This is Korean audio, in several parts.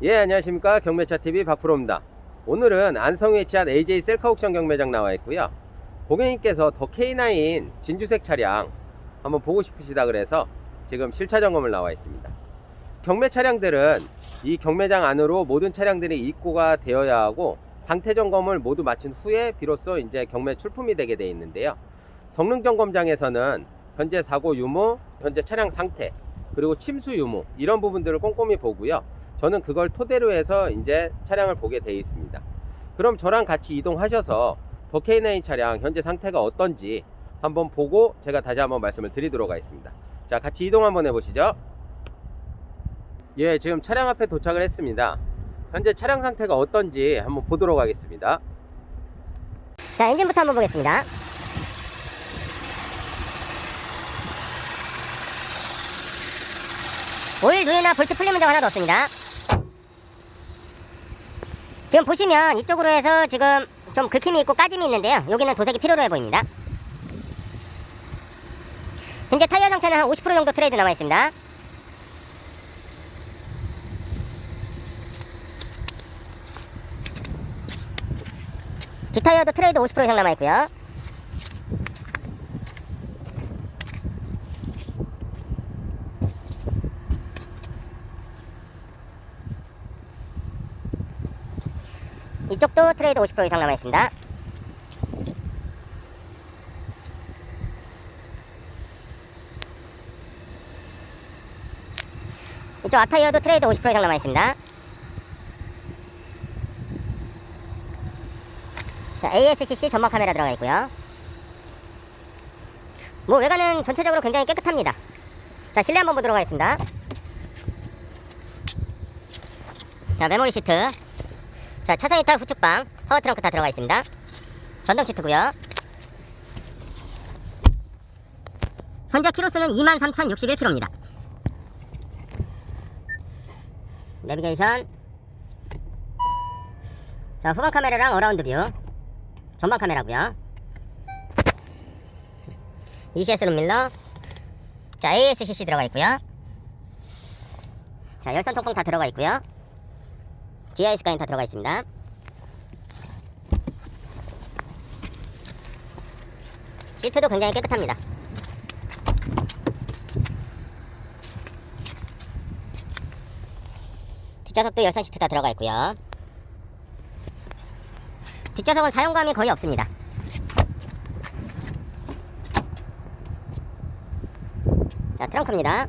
예 안녕하십니까. 경매차TV 박프로입니다. 오늘은 안성에 위치한 AJ 셀카 옥션 경매장 나와 있고요. 고객님께서 더 K9 진주색 차량 한번 보고 싶으시다 그래서 지금 실차 점검을 나와 있습니다. 경매 차량들은 이 경매장 안으로 모든 차량들이 입고가 되어야 하고 상태 점검을 모두 마친 후에 비로소 이제 경매 출품이 되게 되어 있는데요. 성능 점검장에서는 현재 사고 유무, 현재 차량 상태, 그리고 침수 유무 이런 부분들을 꼼꼼히 보고요. 저는 그걸 토대로 해서 이제 차량을 보게 되어 있습니다. 그럼 저랑 같이 이동하셔서 더 K9 차량 현재 상태가 어떤지 한번 보고 제가 다시 한번 말씀을 드리도록 하겠습니다. 자, 같이 이동 한번 해보시죠. 예, 지금 차량 앞에 도착을 했습니다. 현재 차량 상태가 어떤지 한번 보도록 하겠습니다. 자, 엔진부터 한번 보겠습니다. 오일 누유나 볼트 풀림 문제가 하나도 없습니다. 지금 보시면 이쪽으로 해서 지금 좀 긁힘이 있고 까짐이 있는데요. 여기는 도색이 필요로 해 보입니다. 현재 타이어 상태는 한 50% 정도 트레이드 남아 있습니다. 뒷타이어도 트레이드 50% 이상 남아 있고요. 이쪽도 트레이드 50% 이상 남아 있습니다. 이쪽 앞타이어도 트레이드 50% 이상 남아 있습니다. 자, ASCC 전방 카메라 들어가 있고요. 뭐 외관은 전체적으로 굉장히 깨끗합니다. 자, 실내 한번 보도록 하겠습니다. 자, 메모리 시트. 자, 차선 이탈 후측방, 파워 트렁크 다 들어가 있습니다. 전동 시트고요. 현재 키로수는 23,061km입니다. 내비게이션. 자, 후방 카메라랑 어라운드 뷰. 전방 카메라고요. ECS 룸밀러. 자, ASCC 들어가 있고요. 자, 열선 통풍 다 들어가 있고요. DI 스카인 다 들어가 있습니다. 시트도 굉장히 깨끗합니다. 뒷좌석도 열선 시트 다 들어가 있고요. 뒷좌석은 사용감이 거의 없습니다. 자, 트렁크입니다.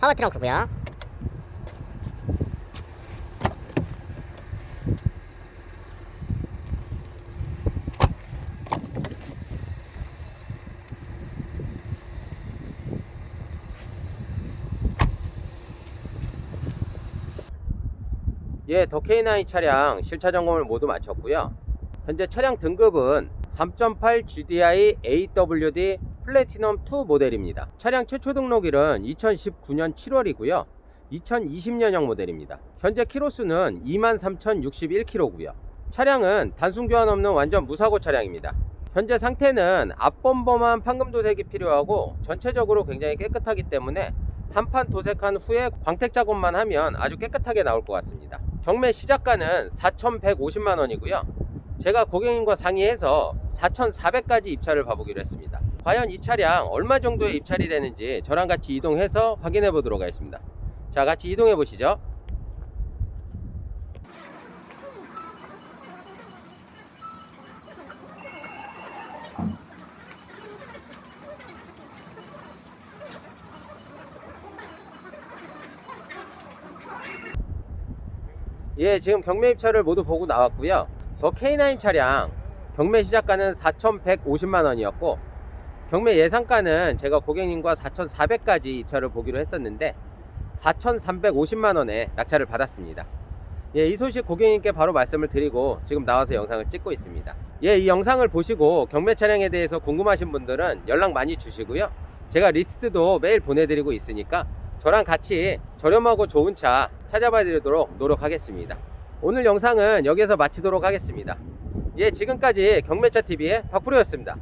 파워 트렁크고요. 예, 더 K9 차량 실차 점검을 모두 마쳤고요. 현재 차량 등급은 3.8 GDI AWD 플래티넘 2 모델입니다. 차량 최초 등록일은 2019년 7월이고요. 2020년형 모델입니다. 현재 키로수는 23,061km고요. 차량은 단순 교환 없는 완전 무사고 차량입니다. 현재 상태는 앞범버만 판금 도색이 필요하고 전체적으로 굉장히 깨끗하기 때문에 한판 도색한 후에 광택 작업만 하면 아주 깨끗하게 나올 것 같습니다. 경매 시작가는 4,150만 원이고요. 제가 고객님과 상의해서 4,400까지 입찰을 봐보기로 했습니다. 과연 이 차량 얼마 정도에 입찰이 되는지 저랑 같이 이동해서 확인해 보도록 하겠습니다. 자, 같이 이동해 보시죠. 예, 지금 경매 입찰을 모두 보고 나왔고요. 더 K9 차량 경매 시작가는 4,150만 원이었고 경매 예상가는 제가 고객님과 4,400까지 입찰을 보기로 했었는데 4,350만 원에 낙찰을 받았습니다. 예, 이 소식 고객님께 바로 말씀을 드리고 지금 나와서 영상을 찍고 있습니다. 예, 이 영상을 보시고 경매 차량에 대해서 궁금하신 분들은 연락 많이 주시고요. 제가 리스트도 매일 보내드리고 있으니까 저랑 같이 저렴하고 좋은 차 찾아봐 드리도록 노력하겠습니다. 오늘 영상은 여기서 마치도록 하겠습니다. 예, 지금까지 경매차 TV의 박프로였습니다.